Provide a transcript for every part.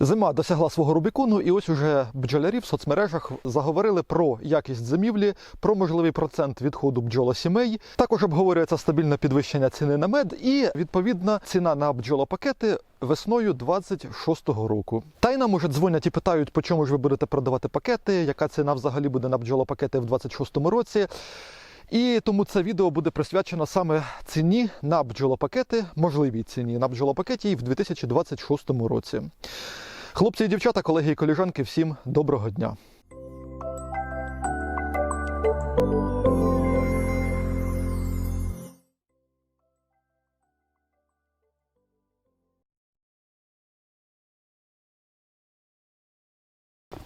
Зима досягла свого Рубікону, і ось уже бджолярі в соцмережах заговорили про якість зимівлі, про можливий процент відходу бджолосімей. Також обговорюється стабільне підвищення ціни на мед і відповідна ціна на бджолопакети весною 26-го року. Та й нам уже дзвонять і питають, по чому ж ви будете продавати пакети, яка ціна взагалі буде на бджолопакети в 26-му році. І тому це відео буде присвячено саме ціні на бджолопакети, можливій ціні на бджолопакеті в 2026 році. Хлопці і дівчата, колеги і коліжанки, всім доброго дня.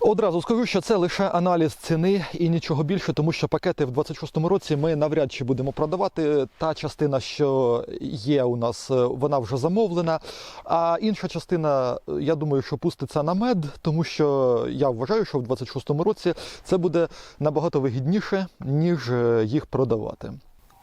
Одразу скажу, що це лише аналіз ціни і нічого більше, тому що пакети в 26-му році ми навряд чи будемо продавати. Та частина, що є у нас, е, вона вже замовлена. А інша частина, е, я думаю, що пуститься на мед, тому що я вважаю, що в 26-му році це буде набагато вигідніше, ніж е, їх продавати.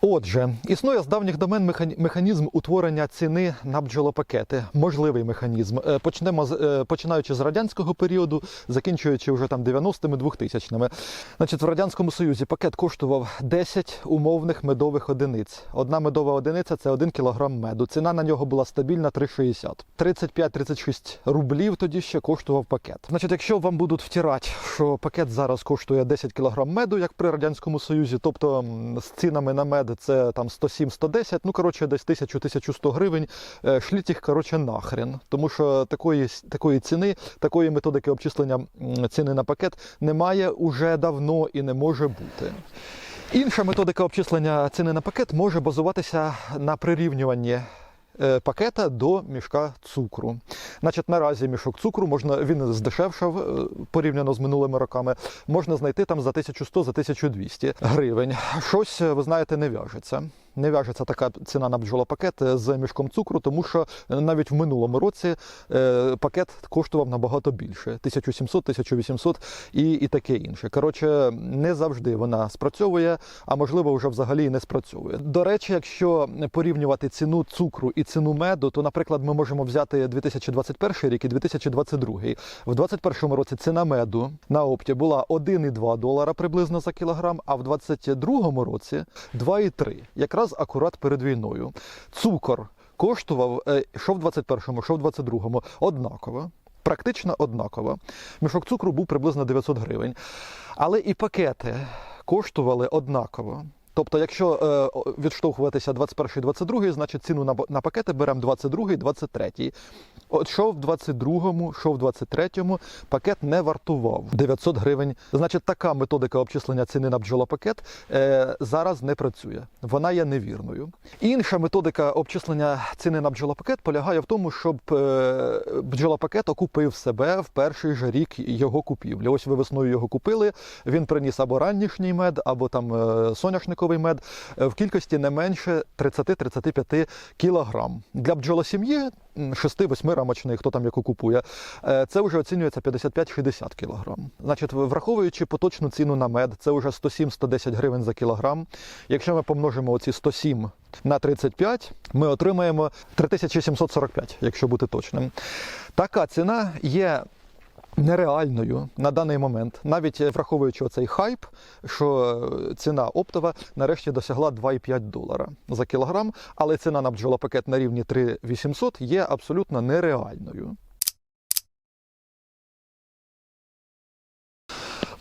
Отже, існує з давніх домен механізм утворення ціни на бджолопакети. Можливий механізм. Е, Почнемо з е, починаючи з радянського періоду, закінчуючи вже там 90-ми, 2000-ми. Значить, в радянському союзі пакет коштував 10 умовних медових одиниць. Одна медова одиниця це 1 кілограм меду. Ціна на нього була стабільна 3,60. 35-36 рублів тоді ще коштував пакет. Значить, якщо вам будуть втирати, що пакет зараз коштує 10 кілограм меду, як при радянському союзі, тобто з цінами на мед це там 107-110, ну коротше, десь 1000-1100 гривень. е, Шліть їх коротше нахрен, тому що такої такої ціни, такої методики обчислення ціни на пакет немає уже давно і не може бути. Інша методика обчислення ціни на пакет може базуватися на прирівнюванні пакета до мішка цукру. Значить, наразі мішок цукру можна він здешевшав е, порівняно з минулими роками. Можна знайти там за 1100 за 1200 гривень. Щось е, ви знаєте не в'яжеться. Не в'яжеться така ціна на бджолопакет е, з мішком цукру, тому що е, навіть в минулому році е, пакет коштував набагато більше 1700, 1800 і, і таке інше. Коротше, не завжди вона спрацьовує, а можливо, вже взагалі не спрацьовує. До речі, якщо порівнювати ціну цукру і ціну меду, то, наприклад, ми можемо взяти 2021 рік і 2022. В 2021 році ціна меду на опті була 1,2 долара приблизно за кілограм, а в 2022 році 2,3. Якраз акурат перед війною. Цукор коштував е, що в 21-му, що в 22-му однаково. Практично однаково. Мішок цукру був приблизно 900 гривень. Але і пакети коштували однаково. Тобто, якщо е, відштовхуватися 21-22, значить ціну на, на пакети беремо 22-23. От що в 22-му, що в 23-му пакет не вартував 900 гривень. Значить, така методика обчислення ціни на бджолопакет е, зараз не працює. Вона є невірною. Інша методика обчислення ціни на бджолопакет полягає в тому, щоб е, бджолопакет окупив себе в перший же рік його купівлі. Ось ви весною його купили. Він приніс або раннішній мед, або там е, соняшниковий мед е, в кількості не менше 30-35 кілограм. Для бджолосім'ї м, 6-8 рамочної, хто там яку купує, е, це вже оцінюється 55-60 кілограм. Значить, враховуючи поточну ціну на мед, це вже 107-110 гривень за кілограм. Якщо ми помножимо оці 107 на 35, ми отримаємо 3745, якщо бути точним. Така ціна є нереальною на даний момент, навіть е, враховуючи оцей хайп, що е, ціна оптова нарешті досягла 2,5 долара за кілограм, але ціна на бджолопакет на рівні 3,800 є абсолютно нереальною.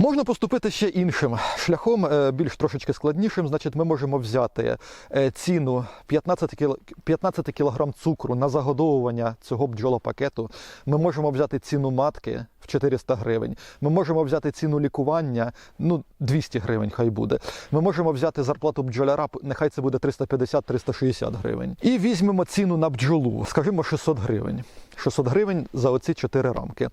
Можна поступити ще іншим шляхом, е, більш трошечки складнішим. Значить, ми можемо взяти е, ціну 15 кіл- 15 кг цукру на загодовування цього бджолопакету. Ми можемо взяти ціну матки в 400 гривень. Ми можемо взяти ціну лікування, ну 200 гривень, хай буде. Ми можемо взяти зарплату бджоляра, нехай це буде 350-360 гривень. І візьмемо ціну на бджолу, скажімо, 600 гривень. 600 гривень за оці 4 рамки.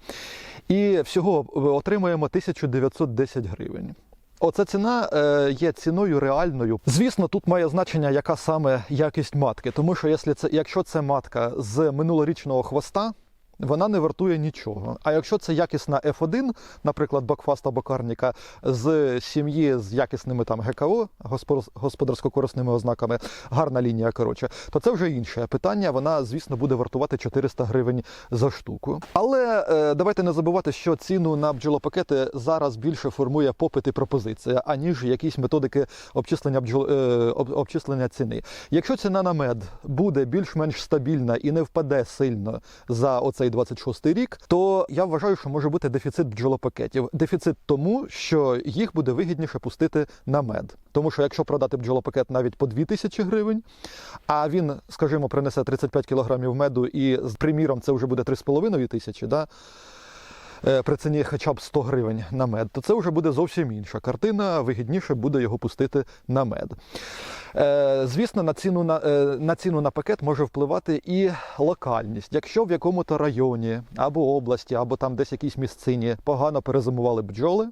І всього е, отримуємо 1910 гривень. Оця ціна е, є ціною реальною. Звісно, тут має значення, яка саме якість матки. Тому що якщо це, якщо це матка з минулорічного хвоста, вона не вартує нічого. А якщо це якісна F1, наприклад, Бакфаста Бокарніка з сім'ї з якісними там ГКО, господарсько-корисними ознаками, гарна лінія, коротше, то це вже інше питання. Вона, звісно, буде вартувати 400 гривень за штуку. Але е, давайте не забувати, що ціну на бджолопакети зараз більше формує попит і пропозиція, аніж якісь методики обчислення бджол, е, об- обчислення ціни. Якщо ціна на мед буде більш-менш стабільна і не впаде сильно за оцей 26 рік, то я вважаю, що може бути дефіцит бджолопакетів. Дефіцит тому, що їх буде вигідніше пустити на мед. Тому що якщо продати бджолопакет навіть по 2000 гривень, а він, скажімо, принесе 35 кілограмів меду, і з приміром це вже буде 3,5 тисячі, да? Е, при ціні хоча б 100 гривень на мед, то це вже буде зовсім інша картина. Вигідніше буде його пустити на мед. Е, Звісно, на ціну на, е, на ціну на пакет може впливати і локальність. Якщо в якому-то районі або області, або там десь якійсь місцині погано перезимували бджоли,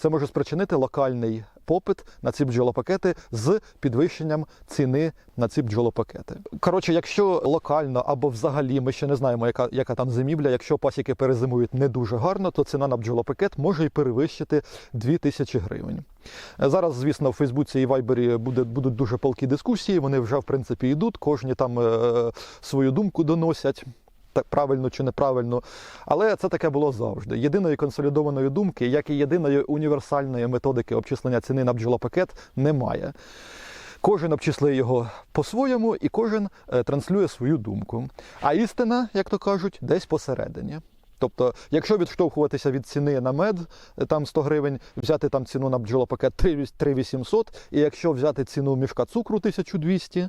це може спричинити локальний попит на ці бджолопакети з підвищенням ціни на ці бджолопакети. Коротше, якщо локально або взагалі ми ще не знаємо, яка, яка там зимівля, якщо пасіки перезимують не дуже гарно, то ціна на бджолопакет може і перевищити 2000 гривень. Зараз, звісно, в Фейсбуці і Вайбері буде, будуть дуже палкі дискусії. Вони вже в принципі йдуть, кожні там е, свою думку доносять. Так правильно чи неправильно, але це таке було завжди. Єдиної консолідованої думки, як і єдиної універсальної методики обчислення ціни на бджолопакет немає. Кожен обчислює його по-своєму, і кожен е, транслює свою думку. А істина, як то кажуть, десь посередині. Тобто, якщо відштовхуватися від ціни на мед, е, там 100 гривень, взяти там ціну на бджолопакет 3800, і якщо взяти ціну мішка цукру 1200,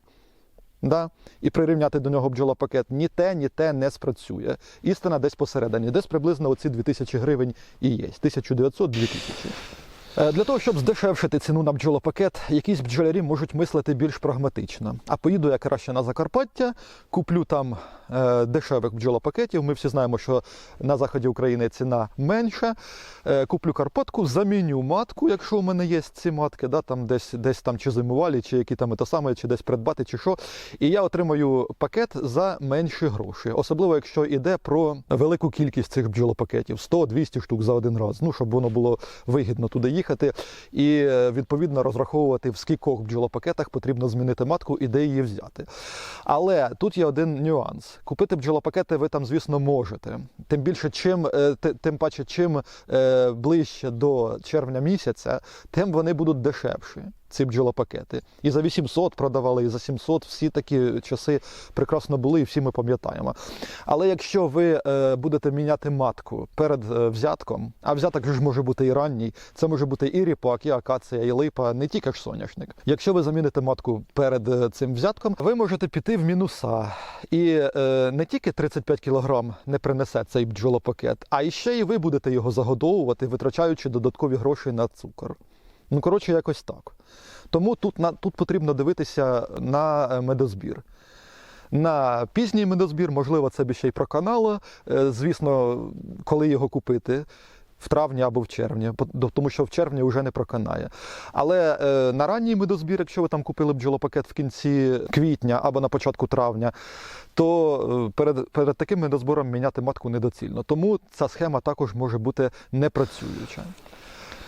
да, і прирівняти до нього бджолопакет, ні те, ні те не спрацює. Істина десь посередині, десь приблизно оці 2000 гривень і є. 1900-2000. Е, Для того, щоб здешевшити ціну на бджолопакет, якісь бджолярі можуть мислити більш прагматично. А поїду я краще на Закарпаття, куплю там е, дешевих бджолопакетів. Ми всі знаємо, що на заході України ціна менша. Е, куплю Карпатку, заміню матку, якщо у мене є ці матки, да, там десь, десь там чи зимувалі, чи які там те саме, чи десь придбати, чи що. І я отримаю пакет за менші гроші. Особливо, якщо йде про велику кількість цих бджолопакетів 100-200 штук за один раз. Ну, щоб воно було вигідно туди їхати. І е, відповідно розраховувати, в скількох бджолопакетах потрібно змінити матку і де її взяти. Але тут є один нюанс. Купити бджолопакети ви там, звісно, можете. Тим більше, чим, е, тим паче, чим е, ближче до червня місяця, тим вони будуть дешевші. Ці бджолопакети. І за 800 продавали, і за 700. Всі такі часи прекрасно були, і всі ми пам'ятаємо. Але якщо ви е, будете міняти матку перед е, взятком, а взяток ж може бути і ранній, це може бути і ріпак, і акація, і липа, не тільки ж соняшник. Якщо ви заміните матку перед е, цим взятком, ви можете піти в мінуса. І не тільки 35 кілограм не принесе цей бджолопакет, а і ще і ви будете його загодовувати, витрачаючи додаткові гроші на цукор. Ну, коротше, якось так. Тому тут, на, тут потрібно дивитися на е, медозбір. На пізній медозбір, можливо, це б ще й проканало. Е, Звісно, коли його купити. В травні або в червні, тому що в червні вже не проканає. Але е, на ранній медозбір, якщо ви там купили бджолопакет в кінці квітня або на початку травня, то е, перед, перед таким медозбором міняти матку недоцільно. Тому ця схема також може бути непрацююча.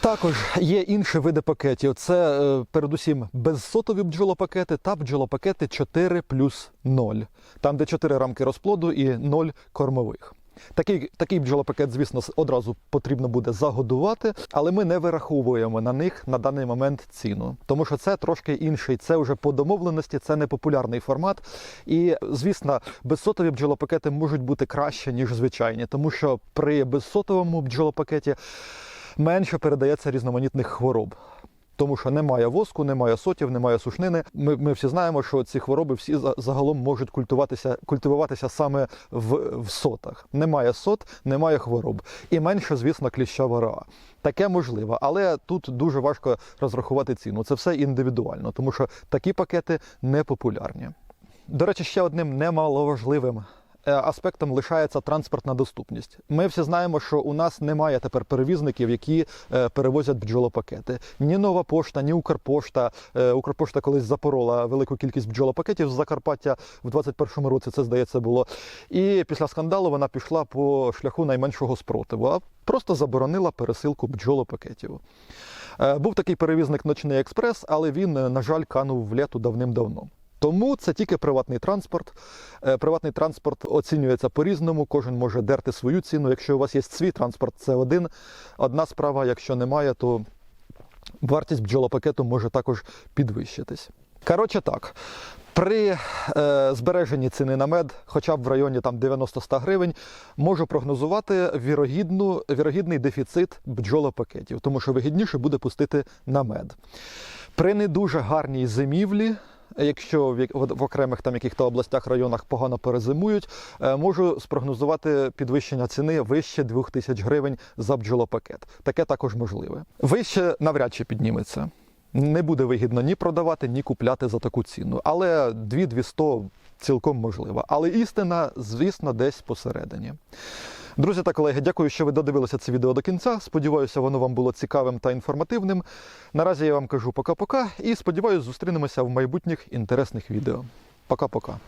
Також є інші види пакетів. Це е, передусім безсотові бджолопакети та бджолопакети 4 плюс 0, там де 4 рамки розплоду і 0 кормових. Такий, такий бджолопакет, звісно, одразу потрібно буде загодувати, але ми не вираховуємо на них на даний момент ціну, тому що це трошки інший. Це вже по домовленості, це не популярний формат. І, звісно, безсотові бджолопакети можуть бути краще, ніж звичайні, тому що при безсотовому бджолопакеті менше передається різноманітних хвороб. Тому що немає воску, немає сотів, немає сушнини. Ми, ми всі знаємо, що ці хвороби всі за- загалом можуть культуватися, культивуватися саме в, в сотах. Немає сот, немає хвороб. І менше, звісно, кліщова ра. Таке можливо, але тут дуже важко розрахувати ціну. Це все індивідуально, тому що такі пакети не популярні. До речі, ще одним немаловажливим аспектом лишається транспортна доступність. Ми всі знаємо, що у нас немає тепер перевізників, які е, перевозять бджолопакети. Ні нова пошта, ні Укрпошта. Е, Укрпошта колись запорола велику кількість бджолопакетів з Закарпаття в 21-му році. Це здається було. І після скандалу вона пішла по шляху найменшого спротиву, а просто заборонила пересилку бджолопакетів. Е, Був такий перевізник Ночний експрес, але він, е, на жаль, канув в лету давним-давно. Тому це тільки приватний транспорт. Е, Приватний транспорт оцінюється по-різному. Кожен може дерти свою ціну. Якщо у вас є свій транспорт, це один, одна справа. Якщо немає, то вартість бджолопакету може також підвищитись. Коротше так. При е, збереженні ціни на мед, хоча б в районі там 90-100 гривень, можу прогнозувати вірогідну, вірогідний дефіцит бджолопакетів, тому що вигідніше буде пустити на мед. При не дуже гарній зимівлі, якщо в, окремих там яких-то областях, районах погано перезимують, е, можу спрогнозувати підвищення ціни вище 2000 гривень за бджолопакет. Таке також можливе. Вище навряд чи підніметься. Не буде вигідно ні продавати, ні купляти за таку ціну. Але 2-200 цілком можливо. Але істина, звісно, десь посередині. Друзі та колеги, дякую, що ви додивилися це відео до кінця. Сподіваюся, воно вам було цікавим та інформативним. Наразі я вам кажу пока-пока і сподіваюся, зустрінемося в майбутніх інтересних відео. Пока-пока.